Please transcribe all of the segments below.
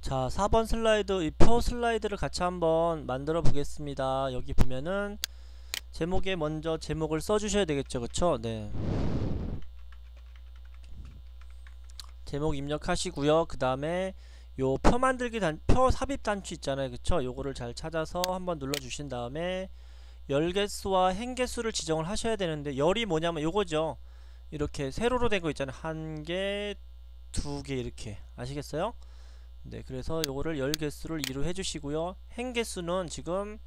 자 4번 슬라이드 이 표 슬라이드를 같이 한번 만들어 보겠습니다. 여기 보면은 제목에 먼저 제목을 써 주셔야 되겠죠 그쵸? 네. 제목 입력하시고요. 그 다음에 요 표 만들기 단, 표 삽입 단추 있잖아요 그쵸? 요거를 잘 찾아서 한번 눌러 주신 다음에 열 개수와 행 개수를 지정을 하셔야 되는데 열이 뭐냐면 요거죠. 이렇게 세로로 된 거 있잖아요. 한 개 두 개 이렇게. 아시겠어요 네 그래서 요거를 열 개수를 2로 해주시고요. 행 개수는 지금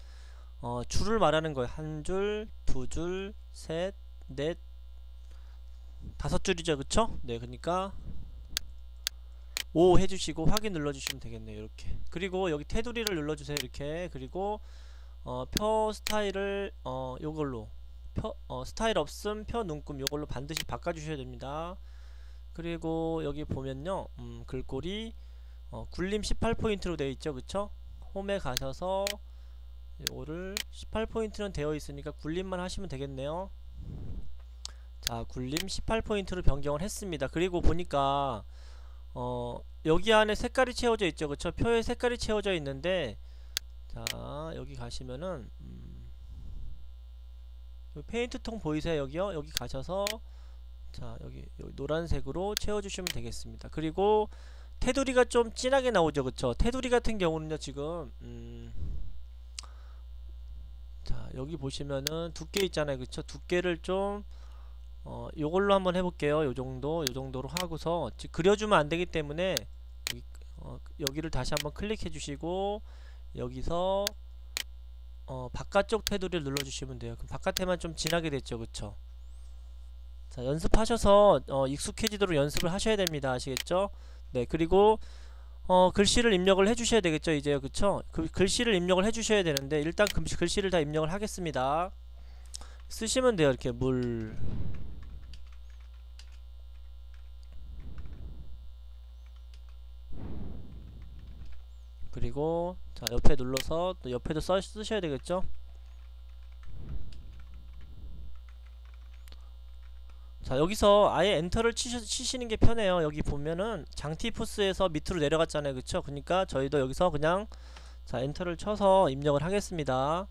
어, 줄을 말하는 거예요. 한 줄, 두 줄, 셋, 넷 다섯 줄이죠. 그쵸? 네 그러니까 5 해주시고 확인 눌러주시면 되겠네요 이렇게. 그리고 여기 테두리를 눌러주세요 이렇게. 그리고 어, 표 스타일을 어, 요걸로. 표, 어, 스타일 없음 표 눈금 요걸로 반드시 바꿔주셔야 됩니다. 그리고 여기 보면요. 음, 글꼴이 어, 굴림 18포인트로 되어 있죠. 그쵸? 홈에 가셔서 요거를 18포인트는 되어 있으니까 굴림만 하시면 되겠네요. 자 굴림 18포인트로 변경을 했습니다. 그리고 보니까 어 여기 안에 색깔이 채워져 있죠. 그쵸? 표에 색깔이 채워져 있는데 자 여기 가시면은 음, 페인트 통 보이세요? 여기요? 여기 가셔서 자 여기, 여기 노란색으로 채워주시면 되겠습니다. 그리고 테두리가 좀 진하게 나오죠 그쵸? 테두리 같은 경우는요 지금 음, 자 여기 보시면은 두께 있잖아요 그쵸? 두께를 좀 어, 요걸로 한번 해볼게요. 요정도 요정도로 하고서 그려주면 안되기 때문에 여기, 어, 여기를 다시 한번 클릭해 주시고 여기서 어, 바깥쪽 테두리를 눌러주시면 돼요. 그럼 바깥에만 좀 진하게 됐죠 그쵸? 자 연습하셔서 어, 익숙해지도록 연습을 하셔야 됩니다. 아시겠죠 네 그리고 어, 글씨를 입력을 해주셔야 되겠죠 이제 그쵸? 그, 글씨를 입력을 해주셔야 되는데 일단 글씨를 다 입력을 하겠습니다. 쓰시면 돼요 이렇게 물. 그리고 자 옆에 눌러서 또 옆에도 써, 쓰셔야 되겠죠 자 여기서 아예 엔터를 치시, 치시 는 게 편해요. 여기 보면은 장티푸스에서 밑으로 내려갔잖아요. 그쵸? 그니까 저희도 여기서 그냥 자 엔터를 쳐서 입력을 하겠습니다.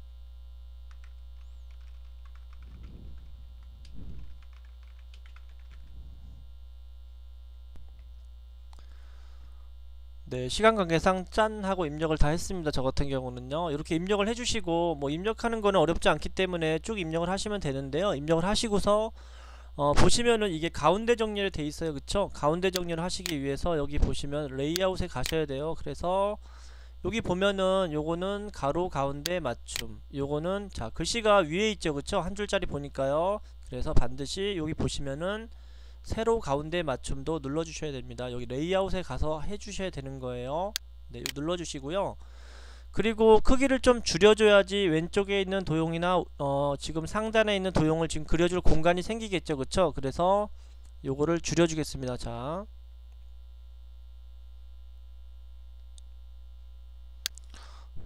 네 시간 관계상 짠 하고 입력을 다 했습니다. 저 같은 경우는요. 이렇게 입력을 해주시고 뭐 입력하는 거는 어렵지 않기 때문에 쭉 입력을 하시면 되는데요. 입력을 하시고서 어, 보시면은 이게 가운데 정리를 돼 있어요. 그쵸? 가운데 정리를 하시기 위해서 여기 보시면 레이아웃에 가셔야 돼요. 그래서 여기 보면은 요거는 가로 가운데 맞춤. 요거는 자 글씨가 위에 있죠. 그쵸? 한 줄짜리 보니까요. 그래서 반드시 여기 보시면은 세로 가운데 맞춤도 눌러 주셔야 됩니다. 여기 레이아웃에 가서 해 주셔야 되는 거예요. 네 눌러 주시고요 그리고 크기를 좀 줄여줘야지 왼쪽에 있는 도형이나 어, 지금 상단에 있는 도형을 지금 그려줄 공간이 생기겠죠. 그쵸? 그래서 요거를 줄여주겠습니다. 자.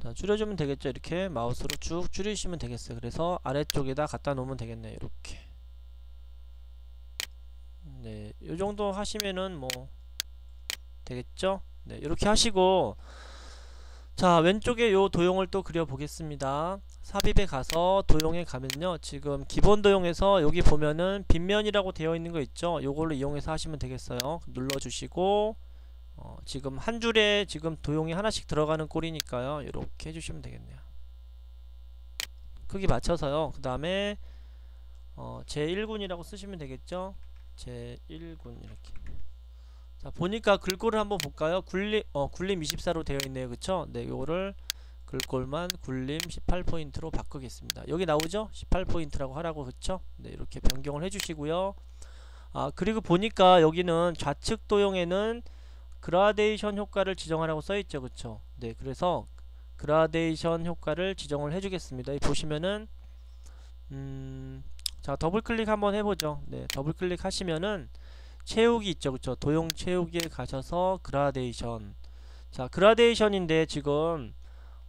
자, 줄여주면 되겠죠. 이렇게 마우스로 쭉 줄이시면 되겠어요. 그래서 아래쪽에다 갖다 놓으면 되겠네요. 이렇게. 네 요정도 하시면은 뭐 되겠죠? 네 이렇게 하시고 자 왼쪽에 요 도형을 또 그려 보겠습니다. 삽입에 가서 도형에 가면요. 지금 기본 도형에서 여기 보면은 빗면이라고 되어 있는 거 있죠? 요걸로 이용해서 하시면 되겠어요. 눌러주시고 어, 지금 한 줄에 지금 도형이 하나씩 들어가는 꼴이니까요. 이렇게 해주시면 되겠네요. 크기 맞춰서요. 그 다음에 어, 제1군이라고 쓰시면 되겠죠? 제1군 이렇게 자 보니까 글꼴을 한번 볼까요? 굴림 어 굴림 24로 되어 있네요. 그쵸? 네 요거를 글꼴만 굴림 18포인트로 바꾸겠습니다. 여기 나오죠? 18포인트라고 하라고 그쵸? 네 이렇게 변경을 해 주시고요. 아 그리고 보니까 여기는 좌측 도형에는 그라데이션 효과를 지정하라고 써 있죠. 그쵸? 네 그래서 그라데이션 효과를 지정을 해 주겠습니다. 보시면은 음 자 더블 클릭 한번 해보죠. 네 더블 클릭 하시면은 채우기 있죠. 그쵸? 도형 채우기에 가셔서 그라데이션. 자 그라데이션인데 지금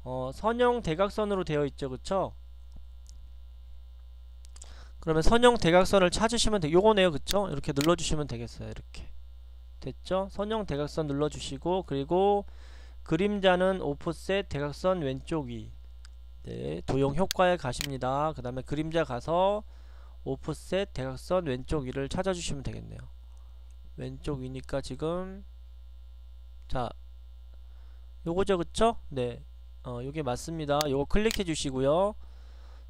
어, 선형 대각선으로 되어 있죠. 그쵸? 그러면 선형 대각선을 찾으시면 돼. 요거네요. 그쵸? 이렇게 눌러주시면 되겠어요. 이렇게. 됐죠? 선형 대각선 눌러주시고 그리고 그림자는 오프셋 대각선 왼쪽 위. 네, 도용 효과에 가십니다. 그 다음에 그림자 가서 오프셋 대각선 왼쪽 위를 찾아주시면 되겠네요. 왼쪽 위니까 지금 자 요거죠 그쵸? 네 어, 요게 맞습니다. 요거 클릭해 주시고요.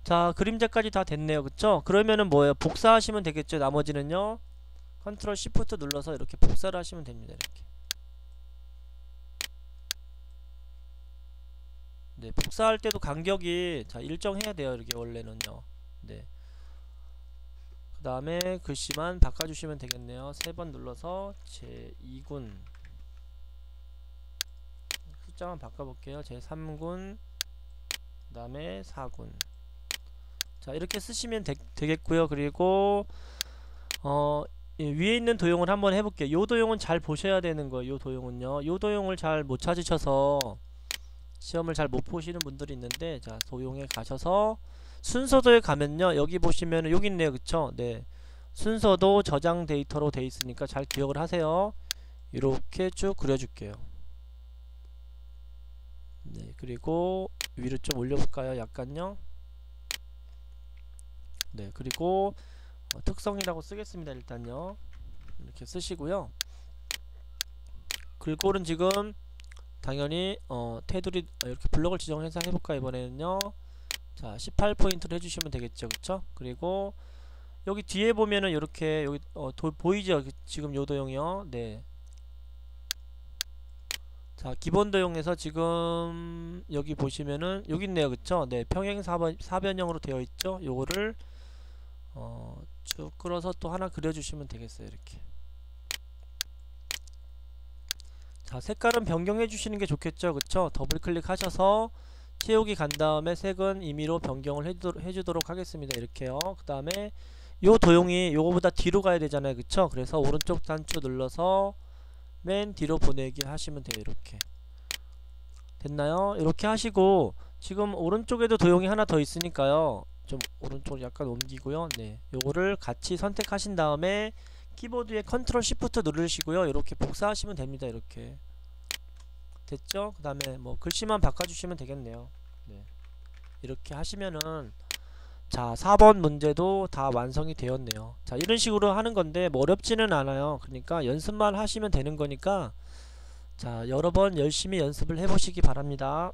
자 그림자까지 다 됐네요 그쵸? 그러면은 뭐예요? 복사하시면 되겠죠 나머지는요 컨트롤 시프트 눌러서 이렇게 복사를 하시면 됩니다 이렇게 네 복사할 때도 간격이 자 일정해야 돼요 이렇게 원래는요 네그 다음에 글씨만 바꿔주시면 되겠네요. 세 번 눌러서 제 2군. 숫자만 바꿔볼게요. 제 3군 그 다음에 4군. 자 이렇게 쓰시면 되, 겠고요. 그리고 어 예, 위에 있는 도형을 한번 해볼게요. 요 도형은 잘 보셔야 되는 거예요 요 도형은요. 요 도형을 잘 못 찾으셔서 시험을 잘 못 보시는 분들이 있는데 자 도형에 가셔서 순서도에 가면요. 여기 보시면은 여기 있네요. 그쵸? 네. 순서도 저장 데이터로 돼 있으니까 잘 기억을 하세요. 이렇게 쭉 그려줄게요. 네. 그리고 위로 좀 올려볼까요? 약간요? 네. 그리고 어, 특성이라고 쓰겠습니다 일단요. 이렇게 쓰시고요. 글꼴은 지금 당연히 어, 테두리 어, 이렇게 블럭을 지정해서 해볼까 이번에는요 자 18포인트를 해주시면 되겠죠. 그쵸? 그리고 여기 뒤에 보면은 이렇게 여기 어, 도, 보이죠? 지금 요 도형이요? 네. 자 기본 도형에서 지금 여기 보시면은 여기 있네요. 그쵸? 네 평행 사변, 사변형으로 되어 있죠? 요거를 어, 쭉 끌어서 또 하나 그려주시면 되겠어요 이렇게. 자 색깔은 변경해 주시는 게 좋겠죠? 그쵸? 더블 클릭하셔서 채우기 간 다음에 색은 임의로 변경을 해주도록, 해주도록 하겠습니다. 이렇게요. 그 다음에 요 도용이 요거보다 뒤로 가야 되잖아요. 그쵸? 그래서 오른쪽 단추 눌러서 맨 뒤로 보내기 하시면 돼요. 이렇게. 됐나요? 이렇게 하시고 지금 오른쪽에도 도용이 하나 더 있으니까요. 좀 오른쪽으로 약간 옮기고요. 네. 요거를 같이 선택하신 다음에 키보드에 컨트롤 시프트 누르시고요. 이렇게 복사하시면 됩니다. 이렇게 됐죠? 그 다음에 뭐 글씨만 바꿔주시면 되겠네요. 네. 이렇게 하시면은 자 4번 문제도 다 완성이 되었네요. 자 이런 식으로 하는 건데 뭐 어렵지는 않아요. 그러니까 연습만 하시면 되는 거니까 자 여러 번 열심히 연습을 해 보시기 바랍니다